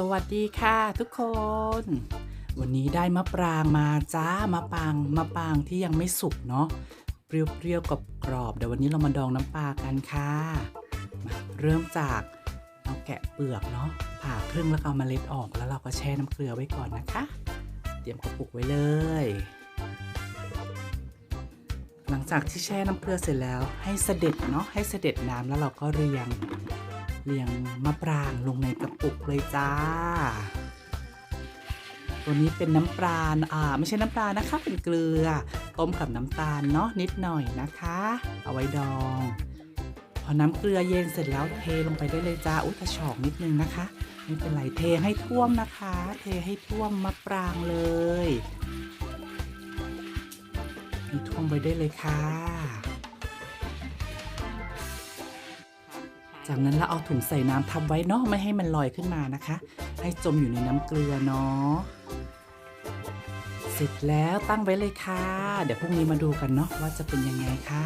สวัสดีค่ะทุกคน วันนี้ได้มะปรางมาจ้ามะปรางมะปรางที่ยังไม่สุกเนาะเปรี้ยวๆกับกรอบเดี๋ยววันนี้เรามาดองน้ำปลากันค่ะมาเริ่มจากเอาแกะเปลือกเนาะผ่าครึ่งแล้วเอาเมล็ดออกแล้วเราก็แช่น้ำเกลือไว้ก่อนนะคะ เตรียมกระปุกไว้เลย หลังจากที่แช่น้ำเกลือเสร็จแล้วให้เสด็จเนาะให้เสด็จน้ำแล้วเราก็เรียง เรียงมะปรางลงในกระปุกเลยจ้า ตัวนี้เป็นน้ำปลาอ่าไม่ใช่น้ำปลานะคะ เป็นเกลือ ต้มกับน้ำตาลเนาะนิดหน่อยนะคะ เอาไว้ดอง พอน้ำเกลือเย็นเสร็จแล้วเทลงไปได้เลยจ้าอุ้ยกระชอกนิดนึงนะคะไม่เป็นไรเทให้ท่วมนะคะ เทให้ท่วมมะปรางเลยให้ท่วมไปได้เลยค่ะ จากนั้นเราเอาถุงใส่น้ำทับไว้เนาะไม่ให้มันลอยขึ้นมานะคะ ให้จมอยู่ในน้ำเกลือเนาะเสร็จแล้วตั้งไว้เลยค่ะ เดี๋ยวพรุ่งนี้มาดูกันเนาะว่าจะเป็นยังไงค่ะ